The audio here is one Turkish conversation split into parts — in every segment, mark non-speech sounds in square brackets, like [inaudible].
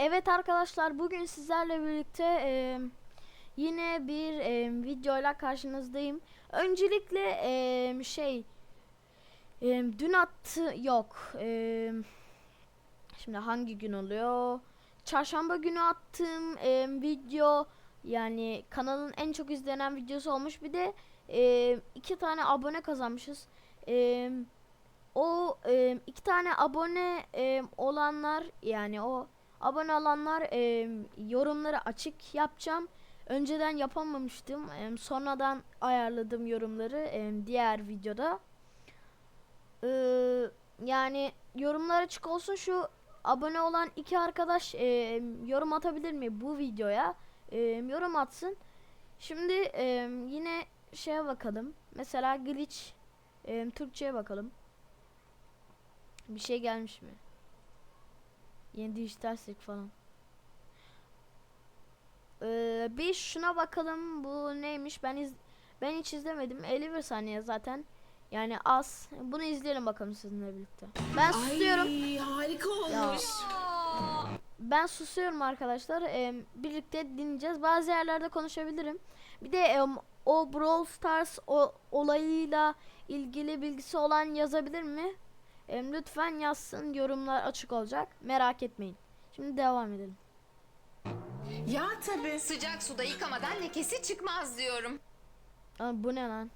Evet arkadaşlar bugün sizlerle birlikte e, yine bir e, videoyla karşınızdayım. Öncelikle e, şey e, dün attı yok. E, şimdi hangi gün oluyor? Çarşamba günü attığım e, video yani kanalın en çok izlenen videosu olmuş. Bir de e, iki tane abone kazanmışız. E, o e, iki tane abone e, olanlar yani o abone olanlar e, yorumları açık yapacağım. Önceden yapamamıştım. E, sonradan ayarladım yorumları e, diğer videoda. E, yani yorumlar açık olsun şu abone olan iki arkadaş e, yorum atabilir mi bu videoya? E, yorum atsın. Şimdi e, yine şeye bakalım. Mesela glitch e, Türkçe'ye bakalım. Bir şey gelmiş mi? Yeni dijital silk falan. Ee, bir şuna bakalım. Bu neymiş? Ben iz ben hiç izlemedim. 51 saniye zaten. Yani az. Bunu izleyelim bakalım sizinle birlikte. Ben susuyorum. Ay harika Ya. olmuş. ben susuyorum arkadaşlar. Ee, birlikte dinleyeceğiz. Bazı yerlerde konuşabilirim. Bir de em, o Brawl Stars o, olayıyla ilgili bilgisi olan yazabilir mi Em, lütfen yazsın yorumlar açık olacak merak etmeyin şimdi devam edelim Ya tabii. Sıcak suda yıkamadan lekesi çıkmaz diyorum. Aa, bu ne lan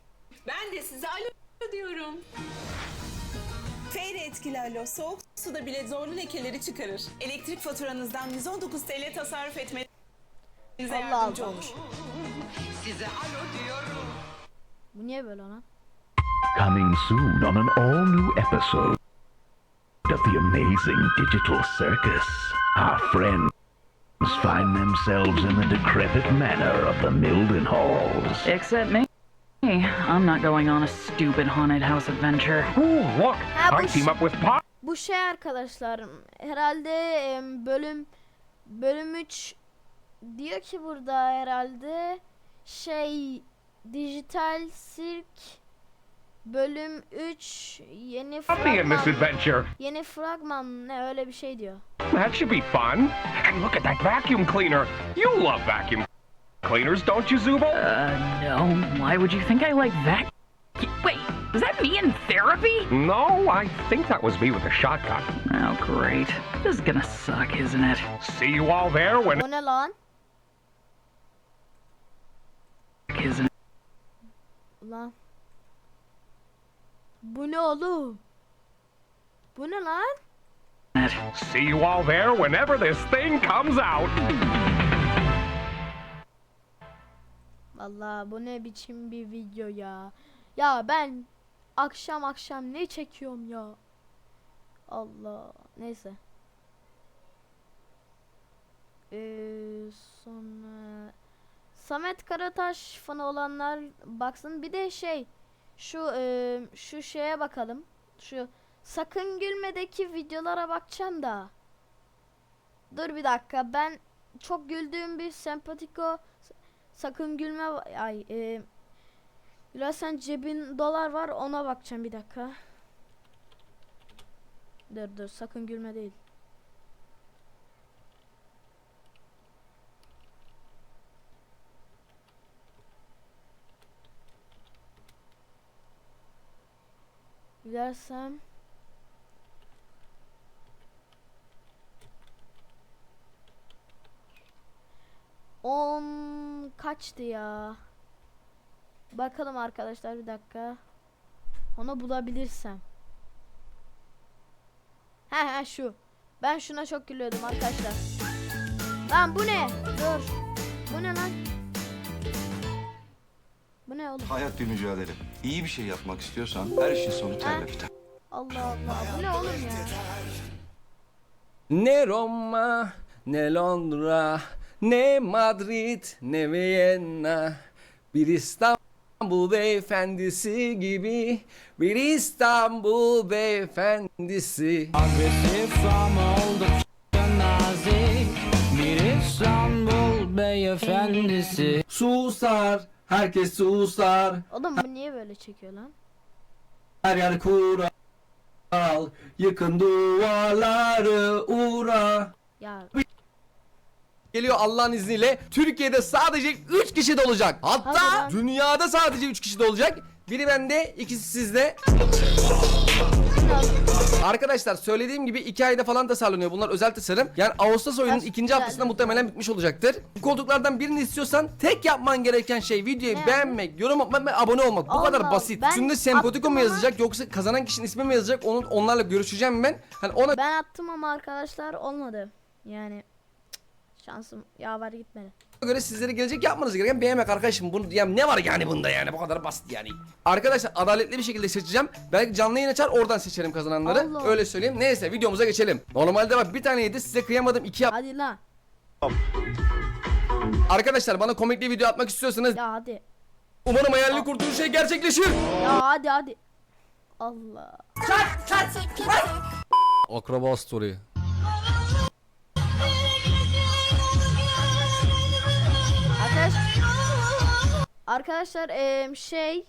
Ben de size alo diyorum. Feyre etkili alo soğuk suda bile zorlu lekeleri çıkarır. Elektrik faturanızdan 119 TL tasarruf etmenize Allah yardımcı Allah. olur. bu niye böyle lan Coming soon on an all new episode of the amazing digital circus. Our friends find themselves in the decrepit manor of the Milden Halls. Except me. I'm not going on a stupid haunted house adventure. Oh, look! Ha, I team up with Pop. Bu şey arkadaşlar herhalde bölüm bölüm 3 diyor ki burada herhalde şey dijital sirk bölüm 3 yeni Be in this fragman adventure. yeni fragman ne öyle bir şey diyor. That should be fun. And look at that vacuum cleaner. You love vacuum cleaners, don't you, Zubo? Uh, no. Why would you think I like that? Wait, is that me in therapy? No, I think that was me with the shotgun. Oh, great. This is gonna suck, isn't it? See you all there when. O ne lan? Isn't it? Ulan. Bu ne oğlum? Bu ne lan? See you all there whenever this thing comes out. Vallahi bu ne biçim bir video ya. Ya ben akşam akşam ne çekiyorum ya. Allah. Neyse. Ee, sonra Samet Karataş fanı olanlar baksın. Bir de şey şu e, şu şeye bakalım. Şu Sakın Gülme'deki videolara bakacağım da. Dur bir dakika. Ben çok güldüğüm bir sempatiko Sakın gülme ay e, sen cebin dolar var ona bakacağım bir dakika. Dur dur sakın gülme değil. Gidersem On kaçtı ya? Bakalım arkadaşlar bir dakika. Onu bulabilirsem. He he şu. Ben şuna çok gülüyordum arkadaşlar. Lan bu ne? Dur. Bu ne lan? Bu ne oğlum? Hayat bir mücadele. İyi bir şey yapmak istiyorsan her işin sonu terle biter. Allah Allah. Bu ne oğlum ya? Ne Roma, ne Londra, ne Madrid, ne Viyana. Bir İstanbul beyefendisi gibi bir İstanbul beyefendisi. Agresif ama oldukça nazik Bir İstanbul beyefendisi Susar, herkes susar, Oğlum bu niye böyle çekiyor lan? her yer kural. Yıkın duvarları uğra. Ya geliyor Allah'ın izniyle. Türkiye'de sadece 3 kişi de olacak. Hatta Hadi lan. dünyada sadece 3 kişi de olacak. Biri bende, ikisi sizde. Arkadaşlar söylediğim gibi 2 ayda falan tasarlanıyor. Bunlar özel tasarım. Yani Ağustos Kaç ikinci haftasında muhtemelen bitmiş olacaktır. Bu koltuklardan birini istiyorsan tek yapman gereken şey videoyu Ne beğenmek, yorum atmak ve abone olmak. Bu Allah kadar Allah. basit. Ben Üstünde sempatico attım mu ama- yazacak yoksa kazanan kişinin ismi mi yazacak? Onun onlarla görüşeceğim ben. Hani ona Ben attım ama arkadaşlar olmadı. Yani şansım yaver gitmedi. göre sizlere gelecek yapmanız gereken beğenmek arkadaşım. Bunu ya ne var yani bunda yani bu kadar basit yani. Arkadaşlar adaletli bir şekilde seçeceğim. Belki canlı yayın açar oradan seçerim kazananları. Allah. Öyle söyleyeyim. Neyse videomuza geçelim. Normalde bak bir taneydi size kıyamadım iki yap. Hadi lan. Arkadaşlar bana komikli video atmak istiyorsanız Ya hadi. umarım hayalini kurduğunuz şey gerçekleşir. Ya hadi hadi. Allah. Akraba story. Arkadaşlar eee, şey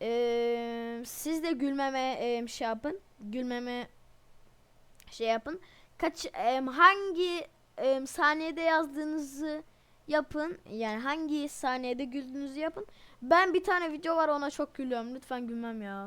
eee, siz de gülmeme eee, şey yapın. Gülmeme şey yapın. Kaç eee, hangi eee, saniyede yazdığınızı yapın. Yani hangi saniyede güldüğünüzü yapın. Ben bir tane video var ona çok gülüyorum. Lütfen gülmem ya.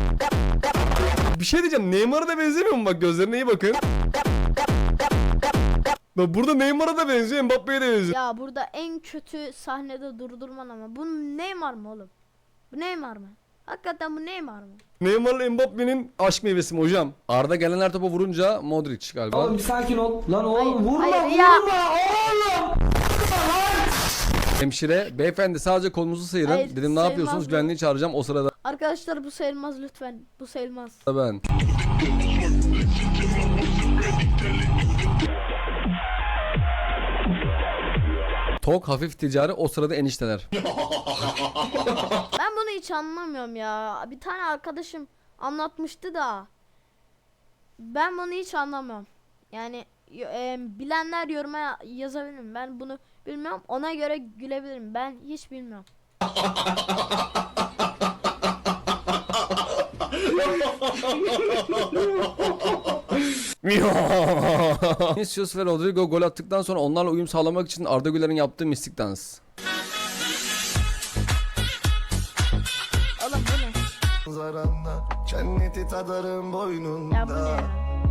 Bir şey diyeceğim. Neymar'a da benzemiyor mu? Bak gözlerine iyi bakın. Bak burada Neymar'a da benziyor, Mbappe'ye de benziyor. Ya burada en kötü sahnede durdurman ama. Bu Neymar mı oğlum? Bu Neymar mı? Hakikaten bu Neymar mı? Neymar'la Mbappe'nin aşk meyvesi mi hocam? Arda gelen her topa vurunca Modric galiba. Oğlum bir sakin ol. Lan oğlum Hayır, vurma hayır vurma ya. oğlum. Hemşire, beyefendi sadece kolunuzu sıyırın. Hayır, Dedim ne sayılmaz yapıyorsunuz? bu. Güvenliği çağıracağım. O sırada Arkadaşlar bu sayılmaz lütfen. Bu sayılmaz. ben. Tok hafif ticari o sırada enişteler. [laughs] Ben bunu hiç anlamıyorum ya. Bir tane arkadaşım anlatmıştı da. Ben bunu hiç anlamıyorum. Yani y- e, bilenler yoruma yazabilir mi? Ben bunu bilmiyorum. Ona göre gülebilirim. Ben hiç bilmiyorum. Vinicius ve Rodrigo gol attıktan sonra onlarla uyum sağlamak için Arda Güler'in yaptığı mistik dans. Oğlum bu ne? Zaranla cenneti tadarım boynunda Ya bu ne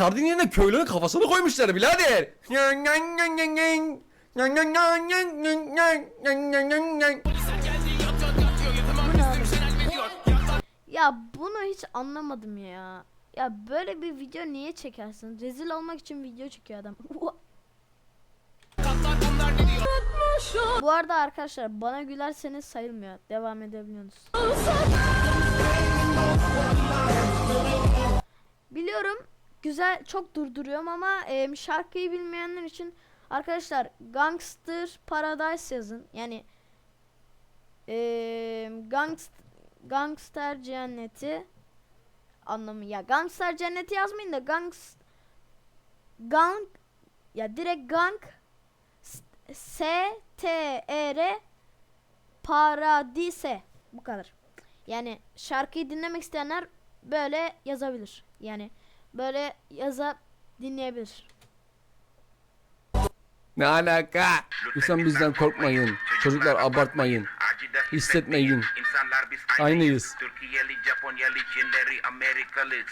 Icardi'nin yerine köylünün kafasını koymuşlar birader. Ya bunu hiç anlamadım ya. Ya böyle bir video niye çekersin? Rezil olmak için video çekiyor adam. Bu arada arkadaşlar bana gülerseniz sayılmıyor. Devam edebiliyorsunuz. Biliyorum güzel çok durduruyorum ama em, şarkıyı bilmeyenler için arkadaşlar Gangster Paradise yazın. Yani em, gangst Gangster Cenneti anlamı ya Gangster Cenneti yazmayın da Gangs Gang ya direkt Gang S T E R Paradise bu kadar. Yani şarkıyı dinlemek isteyenler böyle yazabilir. Yani böyle yaza dinleyebilir. Ne alaka? Lütfen bizden korkmayın. Çocuklar abartmayın. Hissetmeyin. Aynıyız.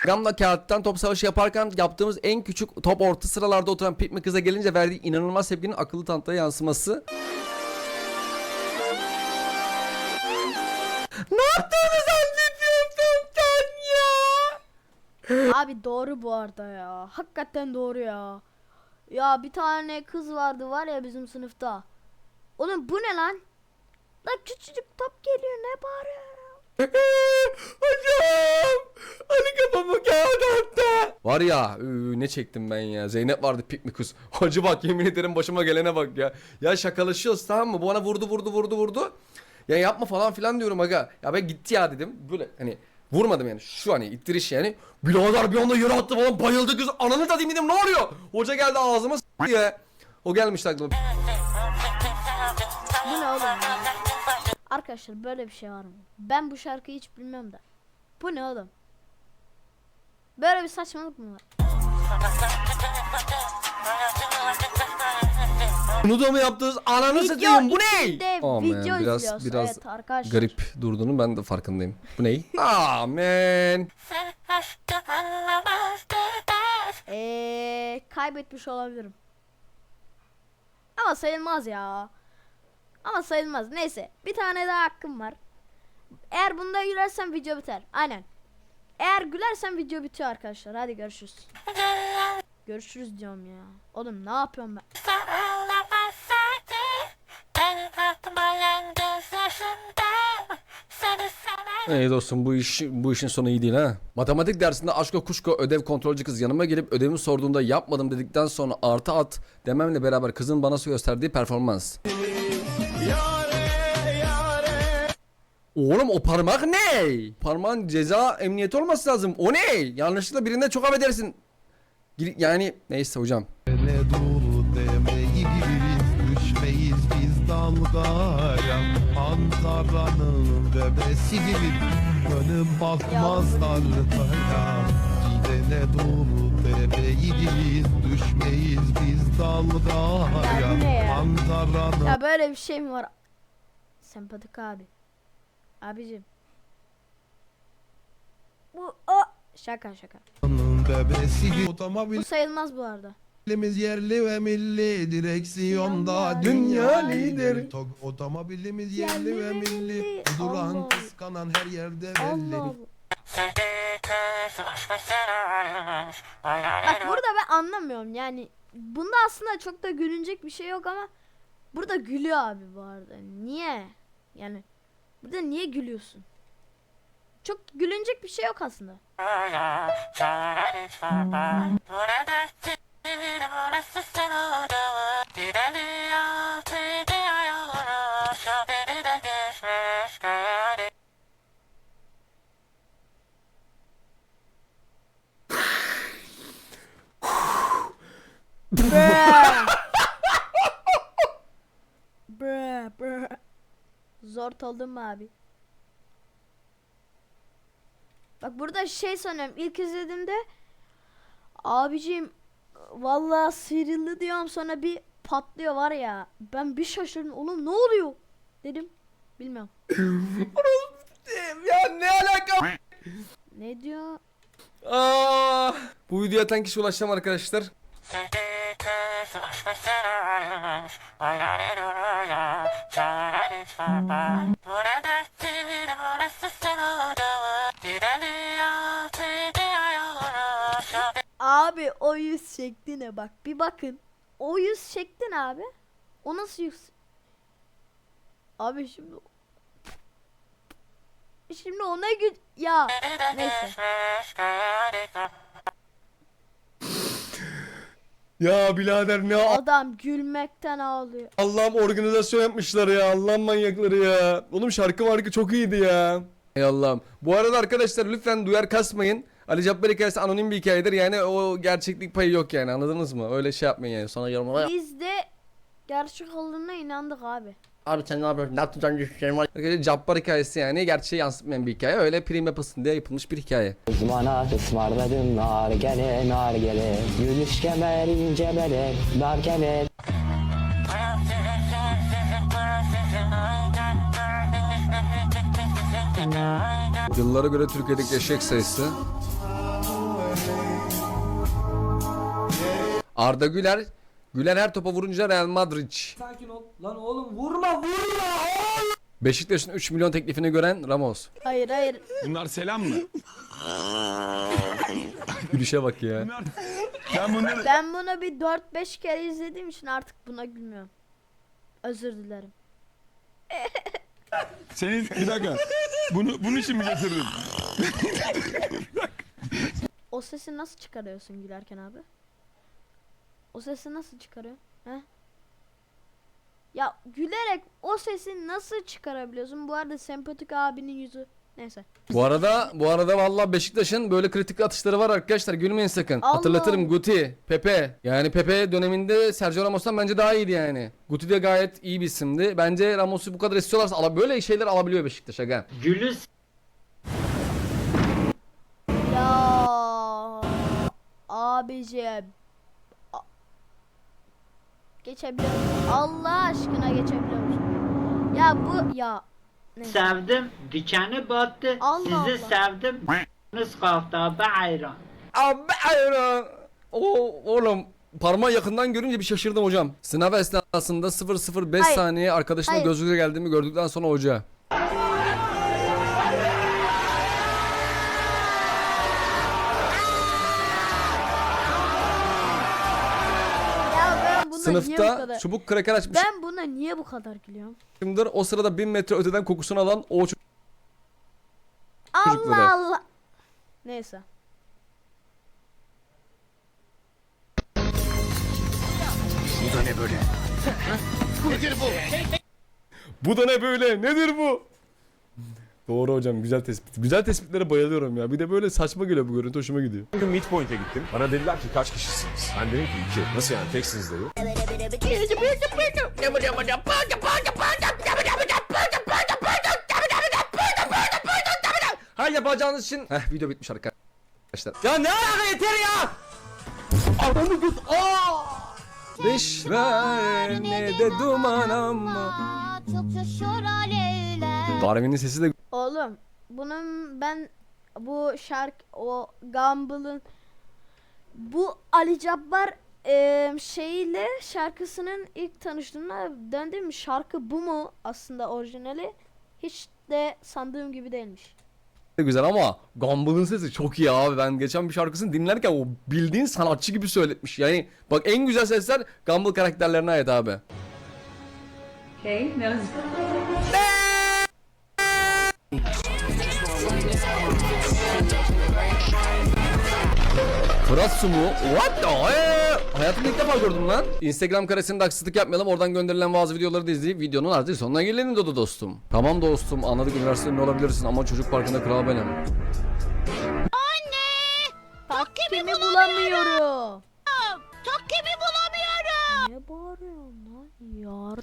Gamla kağıttan top savaşı yaparken yaptığımız en küçük top orta sıralarda oturan Pikmi kıza gelince verdiği inanılmaz tepkinin akıllı tanıtıya yansıması. ne yaptığını Abi doğru bu arada ya. Hakikaten doğru ya. Ya bir tane kız vardı var ya bizim sınıfta. Oğlum bu ne lan? Lan küçücük top geliyor ne bağırıyor? [laughs] Hocam! Hani kafamı kağıt attı. Var ya ne çektim ben ya. Zeynep vardı pikmi kız. [laughs] Hacı bak yemin ederim başıma gelene bak ya. Ya şakalaşıyoruz tamam mı? Bu bana vurdu vurdu vurdu vurdu. Ya yapma falan filan diyorum aga. Ya ben gitti ya dedim. Böyle hani vurmadım yani. Şu hani ittiriş yani. Birader bir anda yere attı falan bayıldı kız. Ananı da dedim ne oluyor? Hoca geldi ağzıma ya. O gelmişti aklıma. Bu ne oğlum ya? Arkadaşlar böyle bir şey var mı? Ben bu şarkıyı hiç bilmem de. Bu ne oğlum? Böyle bir saçmalık mı var? Bunu da mı yaptınız? Ananı satayım bu ne? içinde Aman, video biraz izliyoruz. biraz evet arkadaşlar. garip durduğunu ben de farkındayım. Bu ne? [laughs] Amen. Eee kaybetmiş olabilirim. Ama sayılmaz ya. Ama sayılmaz. Neyse. Bir tane daha hakkım var. Eğer bunda gülersem video biter. Aynen. Eğer gülersem video bitiyor arkadaşlar. Hadi görüşürüz. Görüşürüz diyorum ya. Oğlum ne yapıyorum ben? Ey dostum bu iş bu işin sonu iyi değil ha. Matematik dersinde aşko kuşko ödev kontrolcü kız yanıma gelip ödevimi sorduğunda yapmadım dedikten sonra artı at dememle beraber kızın bana gösterdiği performans. Oğlum o parmak ne? Parmağın ceza emniyeti olması lazım. O ne? Yanlışlıkla birinde çok affedersin. Yani neyse hocam. Ne dur demeyiz Düşmeyiz biz dalgaya Ankara'nın bebesi gibi Dönüp bakmazlar ya Gidene dur demeyiz Düşmeyiz biz dalgaya Ya bu ne ya? Ankara'nın Ya böyle bir şey mi var? Sempatik abi. Abicim. Bu o şaka şaka. Bebesi gibi Otomobil Bu sayılmaz bu arada. Otomobilimiz yerli ve milli direksiyonda dünya lideri. Tok- Otomobilimiz yerli Yerli ve ve milli. milli. Duran Allah. kıskanan her yerde belli. Allah Bak [laughs] burada ben anlamıyorum yani. Bunda aslında çok da gülünecek bir şey yok ama burada gülüyor abi bu arada. Niye? Yani burada niye gülüyorsun? Çok gülünecek bir şey yok aslında. [laughs] Zor oldun mu abi? Bak burada şey sanıyorum ilk izlediğimde abicim vallahi sıyrıldı diyorum sonra bir patlıyor var ya ben bir şaşırdım oğlum ne oluyor dedim bilmiyorum [laughs] ya ne alaka? ne diyor Aa, bu videoya atan kişi ulaşacağım arkadaşlar. [laughs] o yüz şekline bak bir bakın o yüz şeklin abi o nasıl yüz abi şimdi şimdi ona gül ya neyse Ya birader ne a- adam gülmekten ağlıyor Allah'ım organizasyon yapmışlar ya. Allah'ım manyakları ya. Oğlum şarkı markı çok iyiydi ya. Ey Allah'ım. Bu arada arkadaşlar lütfen duyar kasmayın. Ali Cabbar hikayesi anonim bir hikayedir. Yani o gerçeklik payı yok yani anladınız mı? Öyle şey yapmayın yani. Sonra yorumlara Biz de gerçek olduğuna inandık abi. Abi sen ne yapıyorsun? Ne yaptın? Sen düşüşlerin var. Arkadaşlar Cabbar hikayesi yani gerçeği yansıtmayan bir hikaye. Öyle prim yapılsın diye yapılmış bir hikaye. Uzmana ısmarladım nar gele nar gele Gülüş kemer ince bele dar kemer Yıllara göre Türkiye'deki eşek sayısı. Arda Güler Güler her topa vurunca Real Madrid. Sakin ol. Lan oğlum vurma vurma. Beşiktaş'ın 3 milyon teklifini gören Ramos. Hayır hayır. Bunlar selam mı? [laughs] Gülüşe bak ya. Ben bunları... Ben bunu bir 4-5 kere izlediğim için artık buna gülmüyorum. Özür dilerim. Senin bir dakika. Bunu bunun için mi getirdin? O sesi nasıl çıkarıyorsun gülerken abi? O sesi nasıl çıkarıyor? He? Ya gülerek o sesi nasıl çıkarabiliyorsun? Bu arada sempatik abinin yüzü. Neyse. Bu arada bu arada vallahi Beşiktaş'ın böyle kritik atışları var arkadaşlar. Gülmeyin sakın. Allah Hatırlatırım. Guti, Pepe. Yani Pepe döneminde Sergio Ramos'tan bence daha iyiydi yani. Guti de gayet iyi bir isimdi. Bence Ramos'u bu kadar istiyorlarsa ala böyle şeyler alabiliyor Beşiktaş aga. Ya abicim. Geçebiliyor musun? Allah aşkına geçebiliyor musun? Ya bu ya. Neyse. Sevdim. Dikeni battı. Allah Sizi Allah. sevdim. Nız kalktı abi ayran. Abi aynen. O oğlum parmağı yakından görünce bir şaşırdım hocam. Sınav esnasında 005 Hayır. saniye arkadaşına Hayır. göz göze geldiğimi gördükten sonra hoca. Sınıfta kadar? çubuk kraker açmış. Ben buna niye bu kadar gülüyorum? Kimdir? O sırada bin metre öteden kokusunu alan o çocuk. Çocukları. Allah Allah. Neyse. Bu da ne böyle? Nedir bu? Doğru hocam güzel tespit. Güzel tespitlere bayılıyorum ya. Bir de böyle saçma geliyor bu görüntü hoşuma gidiyor. Bugün Midpoint'e gittim. Bana dediler ki kaç kişisiniz? Ben dedim ki iki. Nasıl yani teksiniz dedi. Her yapacağınız için... Heh video bitmiş arkadaşlar. Ya ne alaka yeter ya! Adamı git aa! Beşler ne de duman ama. Darwin'in sesi de Oğlum bunun ben bu şarkı o Gumball'ın bu Ali Cabbar eee, şeyiyle şarkısının ilk tanıştığımda döndüm şarkı bu mu aslında orijinali hiç de sandığım gibi değilmiş. güzel ama Gumball'ın sesi çok iyi abi. Ben geçen bir şarkısını dinlerken o bildiğin sanatçı gibi söyletmiş. Yani bak en güzel sesler Gumball karakterlerine ait abi. Fırat su mu? What the hell? Hayatımda ilk defa gördüm lan. Instagram karesinde haksızlık yapmayalım. Oradan gönderilen bazı videoları da izleyip videonun artık sonuna gelelim Dodo dostum. Tamam dostum anladık üniversitede olabilirsin ama çocuk parkında kral benim. Takvimi bulamıyorum. Takvimi bulamıyorum. Ne bağırıyorsun lan yar?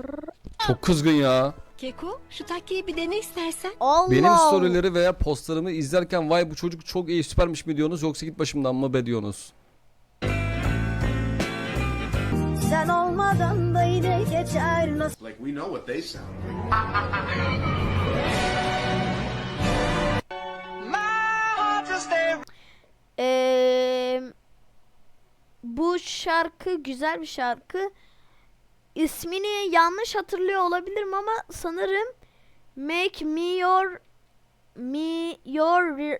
Çok kızgın ya. Keko şu takkiyi bir dene istersen. Allah. Benim storyleri veya postlarımı izlerken vay bu çocuk çok iyi süpermiş mi diyorsunuz yoksa git başımdan mı be diyorsunuz? Sen olmadan da yine geçer nasıl? Like we know what they sound like. Eee, bu şarkı güzel bir şarkı. İsmini yanlış hatırlıyor olabilirim ama sanırım Make Me Your Me Your Re-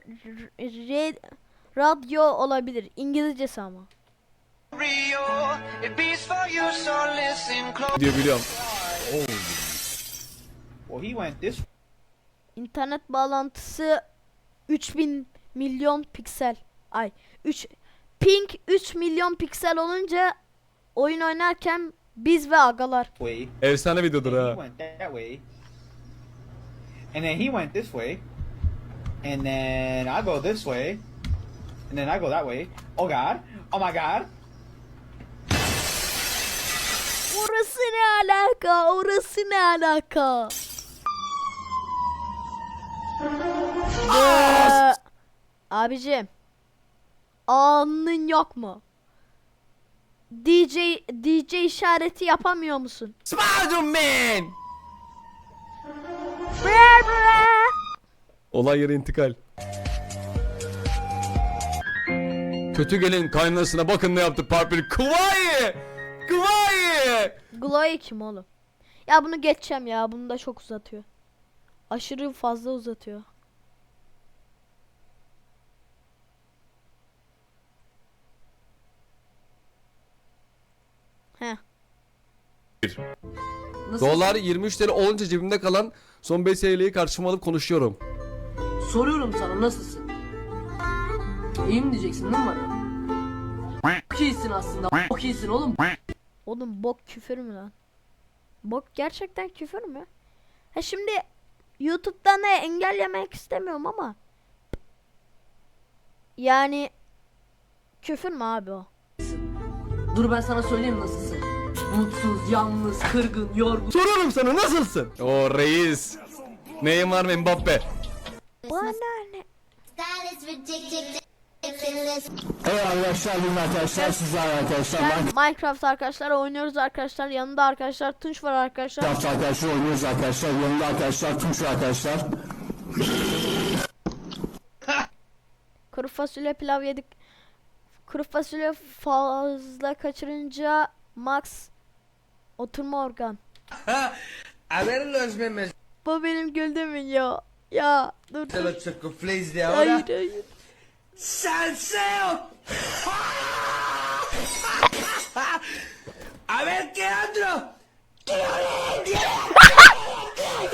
Re- Radio olabilir. İngilizcesi ama. Diyor biliyorum. Well he went this İnternet bağlantısı 3000 milyon piksel. Ay 3 ping 3 milyon piksel olunca oyun oynarken biz ve agalar. way. Efsane videodur He ha. went that way. And then he went this way. And then I go this way. And then I go that way. Oh god. Oh my god. Orası ne alaka? Orası ne alaka? Ee, abicim. Anın yok mu? DJ DJ işareti yapamıyor musun? Spider-Man! Bre bre. Olay yeri intikal. Kötü gelin kaynanasına bakın ne yaptı Parpil. Kıvayı! Kıvayı! Glory kim oğlum? Ya bunu geçeceğim ya. Bunu da çok uzatıyor. Aşırı fazla uzatıyor. Heh. Dolar 23 TL olunca cebimde kalan son 5 TL'yi karşıma alıp konuşuyorum. Soruyorum sana nasılsın? İyi mi diyeceksin değil mi bana? Çok iyisin aslında. Çok iyisin oğlum. Oğlum bok küfür mü lan? Bok gerçekten küfür mü? Ha şimdi YouTube'dan da engellemek istemiyorum ama yani küfür mü abi o? Dur ben sana söyleyeyim nasılsın. Mutsuz, yalnız, kırgın, yorgun. Soruyorum sana nasılsın? O reis. Neymar ve Mbappe. Bana ne? Ben Minecraft arkadaşlar oynuyoruz arkadaşlar. Yanında arkadaşlar Tunç var arkadaşlar. arkadaşlar oynuyoruz arkadaşlar. Yanında arkadaşlar Tunç arkadaşlar. [laughs] Kuru fasulye pilav yedik. Kuru fasulye fazla kaçırınca max oturma organ. [laughs] Bu benim güldüğüm ya. Ya dur dur. Hayır hayır. [laughs]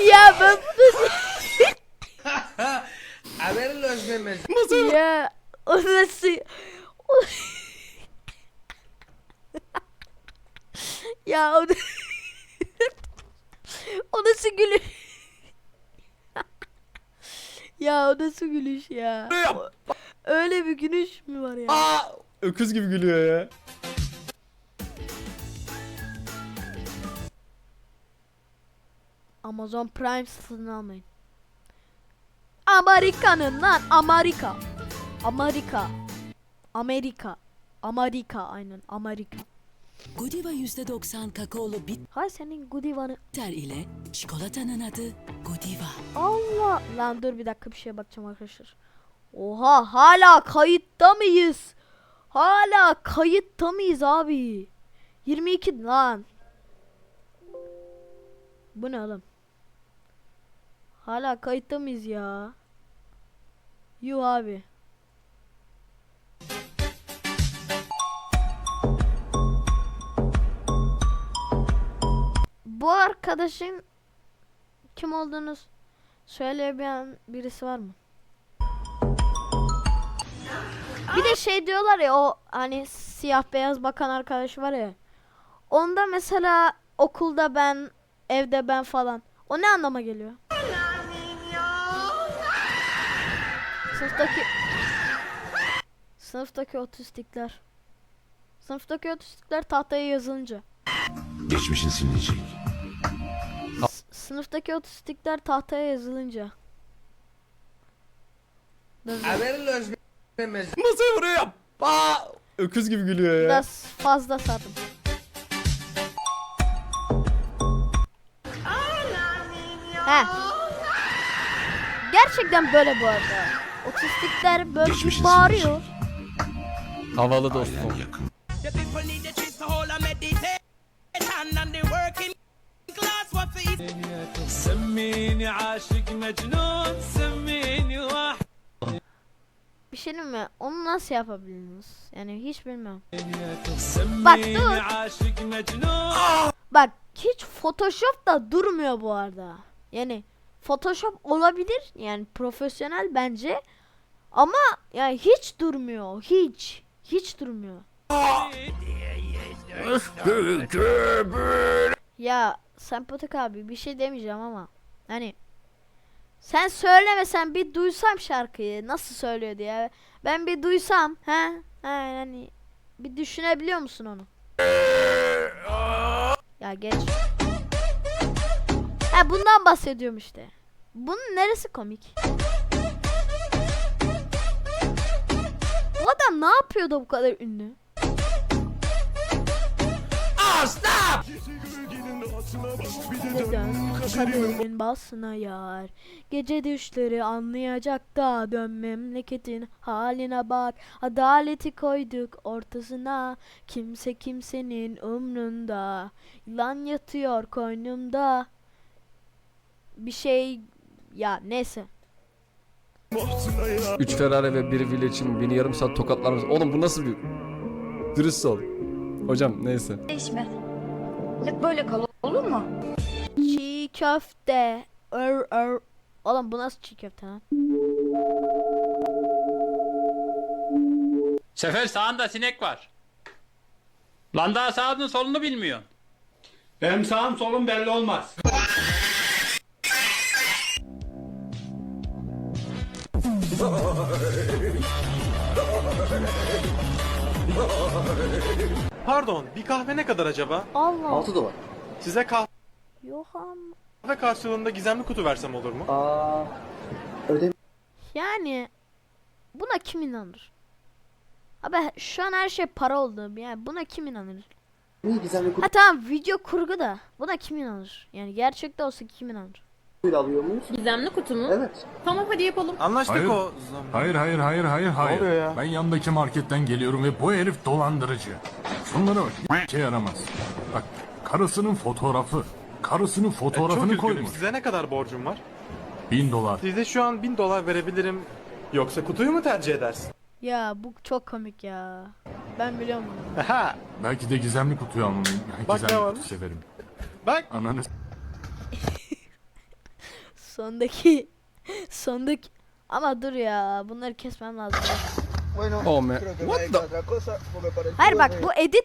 Ya ben bunu... [laughs] ya o nasıl... ya o... [laughs] o nasıl gülüş? [laughs] ya o nasıl gülüş ya? Öyle bir gülüş mü var ya? Aa, öküz gibi gülüyor ya. Amazon Prime satın almayın. Amerika'nın lan Amerika. Amerika. Amerika. Amerika aynen Amerika. Godiva %90 kakaolu Hay senin Godivan'ı. bitter ile çikolatanın adı Godiva. Allah. Lan dur bir dakika bir şeye bakacağım arkadaşlar. Oha hala kayıtta mıyız? Hala kayıtta mıyız abi? 22 lan. Bu ne oğlum? Hala kayıtta mıyız ya? Yu abi. Bu arkadaşın kim olduğunu söyleyebilen birisi var mı? Bir de şey diyorlar ya o hani siyah beyaz bakan arkadaş var ya. Onda mesela okulda ben, evde ben falan. O ne anlama geliyor? Sınıftaki Sınıftaki otistikler. Sınıftaki otistikler tahtaya yazılınca. Geçmişin silinecek. Sınıftaki otistikler tahtaya yazılınca. Masaya vuruyor ya. Aa, öküz gibi gülüyor ya. Biraz fazla sardım. He. Gerçekten böyle bu arada. Otistikler böyle bir bağırıyor. Havalı dostum. Yakın. Bir şey diyeyim mi? Onu nasıl yapabilirsiniz? Yani hiç bilmiyorum. Bak dur. Bak hiç Photoshop da durmuyor bu arada. Yani Photoshop olabilir yani profesyonel bence ama yani hiç durmuyor hiç hiç durmuyor. Ya sempatik abi bir şey demeyeceğim ama hani sen söylemesen bir duysam şarkıyı nasıl söylüyor diye ben bir duysam he he yani bir düşünebiliyor musun onu? Ya geç. Ha bundan bahsediyorum işte. Bunun neresi komik? Bu adam ne yapıyor da bu kadar ünlü? Neden kaderin basına yar. Gece düşleri anlayacak da Dön memleketin haline bak. Adaleti koyduk ortasına. Kimse kimsenin umrunda. Yılan yatıyor koynumda Bir şey Ya neyse. 3 Ferrari ve bir villa için beni yarım saat tokatlar mısın? Oğlum bu nasıl bir... Dürüst ol. Hocam neyse. Değişme. Hep böyle kal olur mu? Çiğ köfte ör ör Oğlum bu nasıl çiğ köfte lan? Sefer sağında sinek var. Lan daha sağını solunu bilmiyorsun. Benim sağım solum belli olmaz. Pardon, bir kahve ne kadar acaba? Allah 6 dolar. Size kahve Yok ama karşılığında gizemli kutu versem olur mu? Aa, öde Yani buna kim inanır? Abi şu an her şey para oldu. Yani buna kim inanır? niye gizemli Ha tamam video kurgu da buna kim inanır? Yani gerçekte olsa kim inanır? kutuyla alıyor muyuz? Gizemli kutu mu? Evet. Tamam hadi yapalım. Anlaştık Hayır. o Hayır hayır hayır hayır hayır. oluyor ya? Ben yandaki marketten geliyorum ve bu herif dolandırıcı. Şunlara bak. Bir şey yaramaz. Bak karısının fotoğrafı. Karısının E, çok fotoğrafını üzgünüm. koymuş. Size ne kadar borcum var? Bin dolar. Size şu an bin dolar verebilirim. Yoksa kutuyu mu tercih edersin? Ya bu çok komik ya. Ben biliyorum bunu. Aha. Belki de gizemli kutuyu almalıyım. Bak gizemli ne kutu varmış. severim. Bak. Ananı [laughs] Sondaki sondaki ama dur ya bunları kesmem lazım. Oh man. What the... Hayır bak bu edit.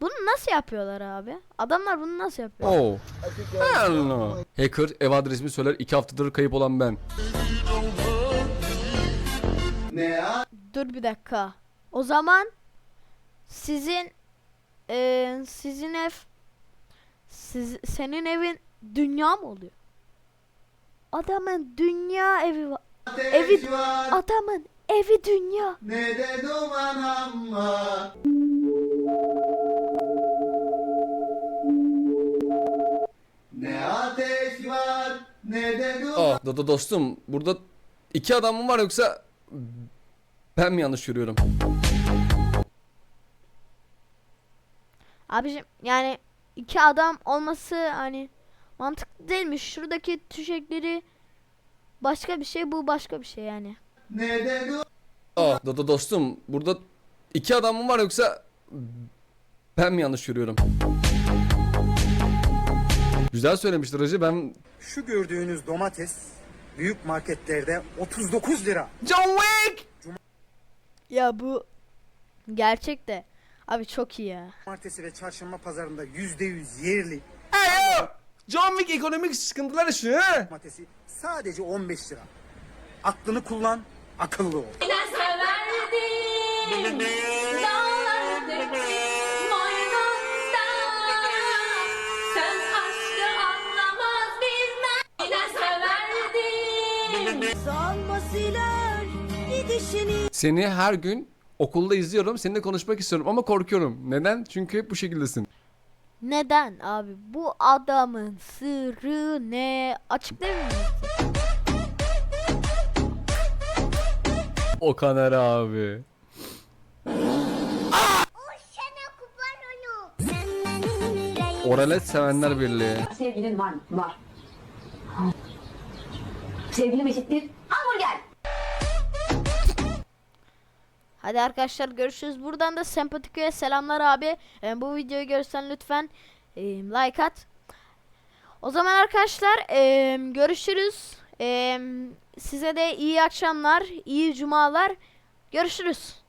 Bunu nasıl yapıyorlar abi? Adamlar bunu nasıl yapıyor? Oh. Hell no. Hacker ev adresimi söyler 2 haftadır kayıp olan ben. Dur bir dakika. O zaman sizin eee, sizin ev siz, senin evin dünya mı oluyor? Adamın dünya evi var. Evi adamın evi dünya. Oh Dodo dostum burada iki adam mı var yoksa ben mi yanlış görüyorum? Abicim yani iki adam olması hani mantıklı değilmiş. Şuradaki tüşekleri başka bir şey bu başka bir şey yani. Oh Dodo dostum burada iki adam mı var yoksa ben mi yanlış görüyorum? Güzel söylemiştir hacı ben Şu gördüğünüz domates büyük marketlerde 39 lira. John Wick! Ya bu gerçek de abi çok iyi ya. Cumartesi ve çarşamba pazarında %100 yerli Hey, John Wick ekonomik sıkıntılar yaşıyor ha? domatesi sadece 15 lira. Aklını kullan, akıllı ol. Seni her gün okulda izliyorum. Seninle konuşmak istiyorum ama korkuyorum. Neden? Çünkü hep bu şekildesin. Neden abi? Bu adamın sırrı ne? Açıklayayım mı? O kadar abi. Oralet Sevenler Birliği. Sevgilin var mı? Var. Sevgilim eşittir. Hamburger. Hadi arkadaşlar görüşürüz. Buradan da Sempatika'ya selamlar abi. Ee, bu videoyu görürsen lütfen e, like at. O zaman arkadaşlar e, görüşürüz. E, size de iyi akşamlar, iyi cumalar. Görüşürüz.